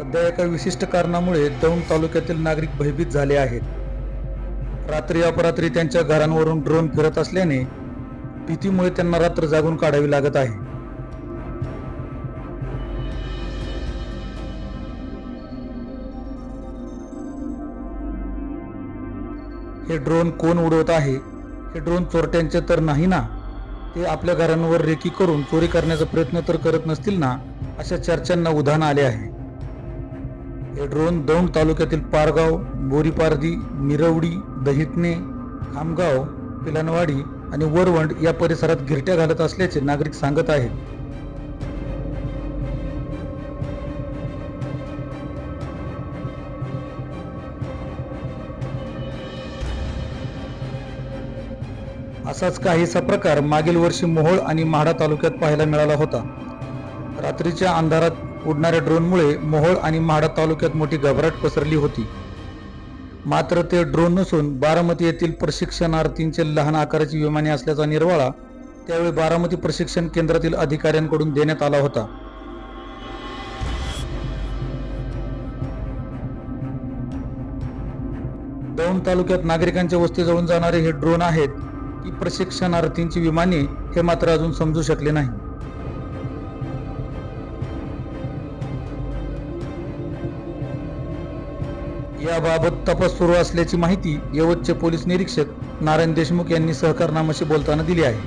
सध्या एका विशिष्ट कारणामुळे दौंड तालुक्यातील नागरिक भयभीत झाले आहेत. रात्री अपरात्री त्यांच्या घरांवरून ड्रोन फिरत असल्याने भीतीमुळे त्यांना रात्र जागून काढावी लागत आहे. हे ड्रोन कोण उडवत आहे? हे ड्रोन चोरट्यांचे तर नाही ना? ते आपल्या घरांवर रेकी करून चोरी करण्याचा प्रयत्न तर करत नसतील ना? अशा चर्चांना उधाण आले आहे. हे ड्रोन दौंड तालुक्यातील पारगाव बोरीपारदी मिरवडी दहितणे खामगाव पिलानवाडी आणि वरवंड या परिसरात गिरट्या घालत असल्याचे नागरिक सांगत आहेत. असाच काहीसा प्रकार मागील वर्षी मोहोळ आणि म्हाडा तालुक्यात पाहायला मिळाला होता. रात्रीच्या अंधारात उडणाऱ्या ड्रोनमुळे मोहोळ आणि म्हाडा तालुक्यात मोठी घबराट पसरली होती. मात्र ते ड्रोन नसून बारामती येथील प्रशिक्षणार्थींचे लहान आकाराची विमाने असल्याचा निर्वाळा त्यावेळी बारामती प्रशिक्षण केंद्रातील अधिकाऱ्यांकडून देण्यात आला होता. दौंड तालुक्यात नागरिकांच्या वस्तीजवळून जाणारे हे ड्रोन आहेत की प्रशिक्षणार्थींची विमाने हे मात्र अजून समजू शकले नाही याबाबत तपास सुरू असल्याची माहिती यवतचे पोलीस निरीक्षक नारायण देशमुख यांनी सहकारनामाशी बोलताना दिली आहे.